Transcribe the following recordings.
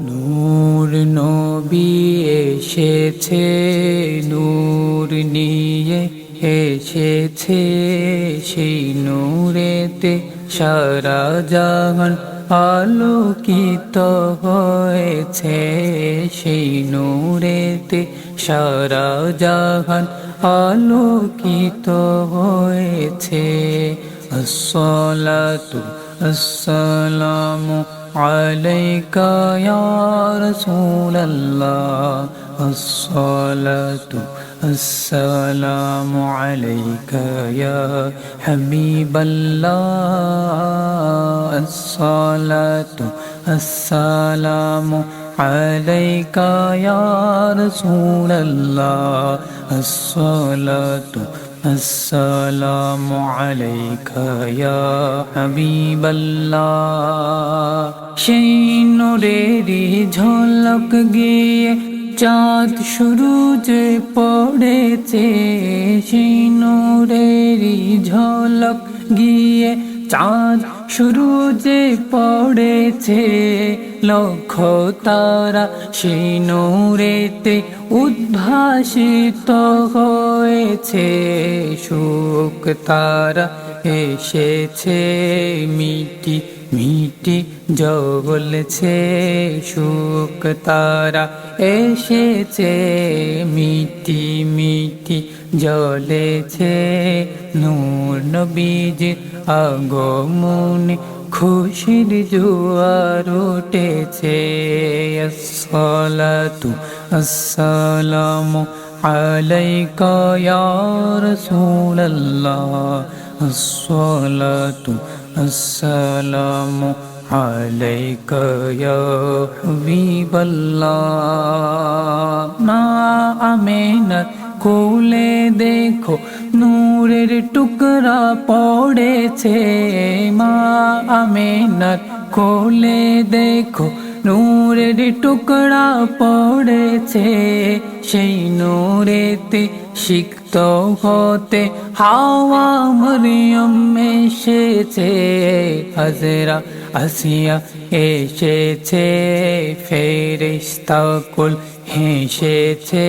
নূর নবী এসেছে, নূর নিয়ে এসেছে, সেই নূরেতে সারা জাহান আলোকিত হয়েছে, সেই নূরেতে সারা জাহান আলোকিত হয়েছে। আসসালাতু আসসালামু আলাইকা ইয়া রাসূলুল্লাহ। আসসালাতু আসসালামু আলাইকা ইয়া হাবিবাল্লাহ। আসসালাতু الصلاة السلام عليك يا رسول الله الصلاة السلام عليك يا حبيب الله সেই নূরেরই ঝলক গিয়ে চাঁদ শুরু যে পড়েছে সেই নূরেরই ঝলক গিয়ে চাঁদ শুরু যে পড়েছে লক্ষ তারা সেই নূরেতে উদ্ভাসিত হয়েছে সুখ তারা এসেছে মিটি মিটি জ্বলছে সুখ তারা। এসেছে মিটি মিটি জ্বলেছে নূর নবীজির আগমনে। খুশির জোয়ার উঠেছে, আসসালাতু আসসালামু আলাইকা ইয়া রাসূলাল্লাহ। আসসালাতু আসসালামু আলাইকা ইয়া হাবিবাল্লাহ মা আমেনা কোলে দেখো নূরের টুকরা পড়েছে মা আমেনার কোলে দেখো নূরের টুকরা পড়েছে সেই নূরেতে সিক্ত হতে হাওয়া মরিয়ম এসেছে হাজরা আসিয়া এসেছে ফেরিস্তা কুল হেসেছে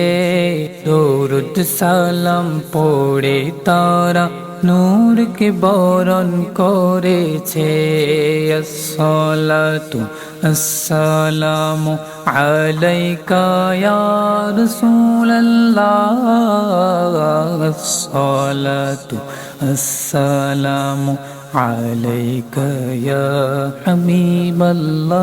দরুদ সালাম পড়ে তারা নূরকে বরণ করেছে। আসসালাতু আসসালামু আলাইকা ইয়া রাসূলাল্লাহ। আসসালাতু আসসালামু আলাইকা ইয়া হাবিবাল্লাহ।